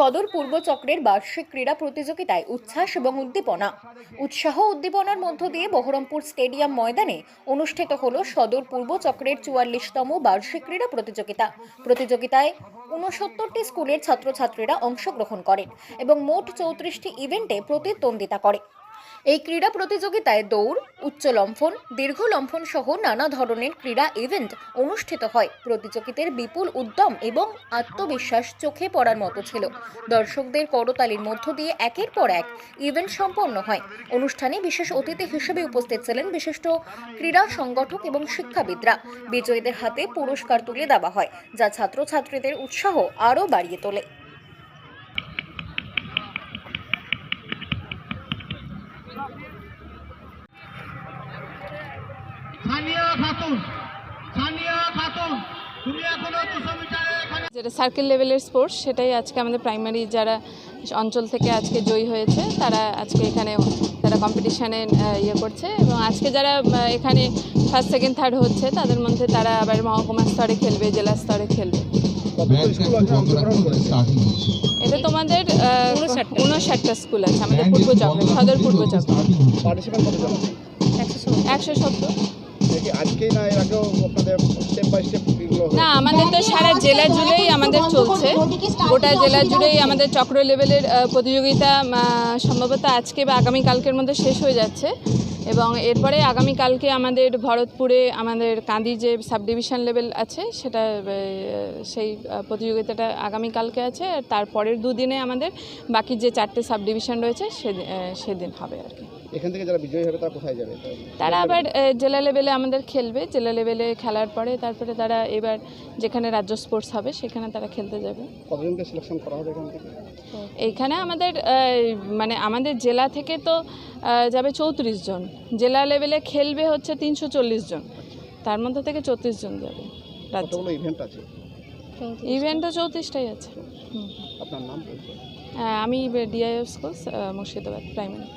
সদর পূর্ব চক্রের বার্ষিক ক্রীড়া প্রতিযোগিতায় উচ্ছ্বাস এবং উদ্দীপনা। উৎসাহ উদ্দীপনার মধ্য দিয়ে বহরমপুর স্টেডিয়াম ময়দানে অনুষ্ঠিত হল সদর পূর্ব চক্রের চুয়াল্লিশতম বার্ষিক ক্রীড়া প্রতিযোগিতা। প্রতিযোগিতায় ঊনসত্তরটি স্কুলের ছাত্রছাত্রীরা অংশগ্রহণ করেন এবং মোট চৌত্রিশটি ইভেন্টে প্রতিদ্বন্দ্বিতা করে। এই ক্রীড়া প্রতিযোগিতায় দৌড়, উচ্চ লম্ফন, দীর্ঘ লম্ফন সহ নানা ধরনের ক্রীড়া ইভেন্ট অনুষ্ঠিত হয়। প্রতিযোগিতার বিপুল উদ্যম এবং আত্মবিশ্বাস চোখে পড়ার মতো ছিল। দর্শকদের করতালির মধ্য দিয়ে একের পর এক ইভেন্ট সম্পন্ন হয়। অনুষ্ঠানে বিশেষ অতিথি হিসেবে উপস্থিত ছিলেন বিশিষ্ট ক্রীড়া সংগঠক এবং শিক্ষাবিদরা। বিজয়ীদের হাতে পুরস্কার তুলে দেওয়া হয়, যা ছাত্রছাত্রীদের উৎসাহ আরও বাড়িয়ে তোলে। সানিয়া খাতুন সানিয়া খাতুন তুমি এখনও দুশো মিটারে এখানে যেটা সার্কেল লেভেলের স্পোর্টস সেটাই আজকে আমাদের প্রাইমারি যারা অঞ্চল থেকে আজকে জয়ী হয়েছে তারা আজকে এখানে তারা কম্পিটিশানে ইয়ে করছে এবং আজকে যারা এখানে ফার্স্ট সেকেন্ড থার্ড হচ্ছে তাদের মধ্যে তারা আবার মহকুমা স্তরে খেলবে জেলা স্তরে খেলবে। এটা তোমাদের উনষাটটা স্কুল আছে আমাদের পূর্ব চক্রে সদর পূর্ব চক্র পার্টিসিপেন্ট কতজন একশো সত্তর। না এর আগেও আপনাদের স্টেপ বাই স্টেপ না আমাদের তো সারা জেলা জুড়েই আমাদের চলছে। গোটা জেলা জুড়েই আমাদের চক্র লেভেলের প্রতিযোগিতা সম্ভবত আজকে বা আগামীকালকের মধ্যে শেষ হয়ে যাচ্ছে। এবং এরপরে আগামীকালকে আমাদের ভরতপুরে আমাদের কাঁদি যে সাব ডিভিশন লেভেল আছে, সেটা সেই প্রতিযোগিতাটা আগামীকালকে আছে। আর তারপরের দুদিনে আমাদের বাকি যে চারটে সাব ডিভিশন রয়েছে সেদিন সেদিন হবে আর কি। এখান থেকে যারা বিজয়ী হবে তারা কোথায় যাবে? তারা আবার জেলা লেভেলে আমাদের খেলবে। জেলা লেভেলে খেলার পরে তারপরে তারা এবার যেখানে রাজ্য স্পোর্টস হবে সেখানে তারা খেলতে যাবে। কতজনকে সিলেকশন করা হবে এখান থেকে? এইখানে আমাদের মানে আমাদের জেলা থেকে তো যাবে চৌত্রিশ জন। জেলা লেভেলে খেলবে হচ্ছে তিনশো চল্লিশ জন। তার মধ্যে থেকে চৌত্রিশ জন যাবে কতগুলো ইভেন্ট আছে? ইভেন্টও চৌত্রিশটাই আছে। আপনার নাম আমি ডিআইএফ স্কুল মুর্শিদাবাদ প্রাইমারি